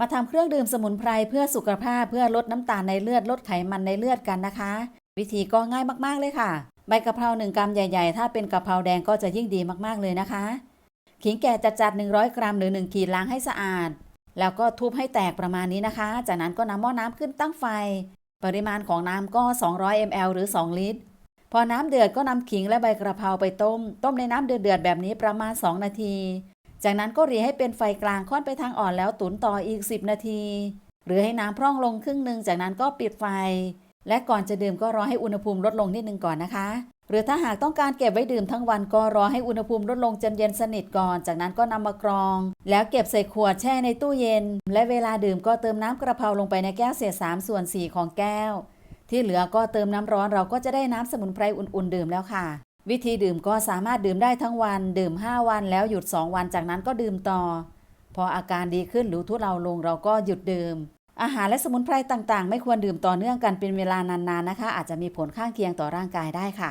มาทำเครื่องดื่มสมุนไพรเพื่อสุขภาพเพื่อลดน้ำตาลในเลือดลดไขมันในเลือดกันนะคะ วิธีก็ง่ายมากๆเลยค่ะ ใบกะเพราหนึ่งกรัมใหญ่ๆ ถ้าเป็นกะเพราแดงก็จะยิ่งดีมากๆเลยนะคะ ขิงแก่จัดๆ100 กรัมหรือ 1 ขีดล้างให้สะอาด แล้วก็ทุบให้แตกประมาณนี้นะคะ จากนั้นก็นำหม้อน้ำขึ้นตั้งไฟ ปริมาณของน้ำก็ 200 ml หรือ 2 ลิตร พอน้ำเดือดก็นำขิงและใบกระเพราไปต้ม ต้มในน้ำเดือดๆแบบนี้ประมาณ 2 นาที จากนั้นก็รีให้เป็นไฟกลางค่อนไปทางอ่อนแล้วตุ๋นต่ออีก 10 นาที หรือให้น้ำพร่องลงครึ่งหนึ่งจากนั้นก็ปิดไฟ และก่อนจะดื่มก็รอให้อุณหภูมิลดลงนิดนึงก่อนนะคะ หรือถ้าหากต้องการเก็บไว้ดื่มทั้งวันก็รอให้อุณหภูมิลดลงจนเย็นสนิทก่อน จากนั้นก็นำมากรอง แล้วเก็บใส่ขวดแช่ในตู้เย็น และเวลาดื่มก็เติมน้ำกระเพราลงไปในแก้วเศษ3ส่วน4ของแก้ว ที่เหลือก็เติมน้ำร้อนเราก็จะได้น้ำสมุนไพรอุ่นๆดื่มแล้วค่ะ วิธีดื่มก็สามารถดื่มได้ทั้งวัน ดื่ม 5 วันแล้วหยุด 2 วันจากนั้นก็ดื่มต่อ พออาการดีขึ้นหรือทุเลาลงเราก็หยุดดื่ม อาหารและสมุนไพรต่างๆ ไม่ควรดื่มต่อเนื่องกันเป็นเวลานานๆนะคะ อาจจะมีผลข้างเคียงต่อร่างกายได้ค่ะ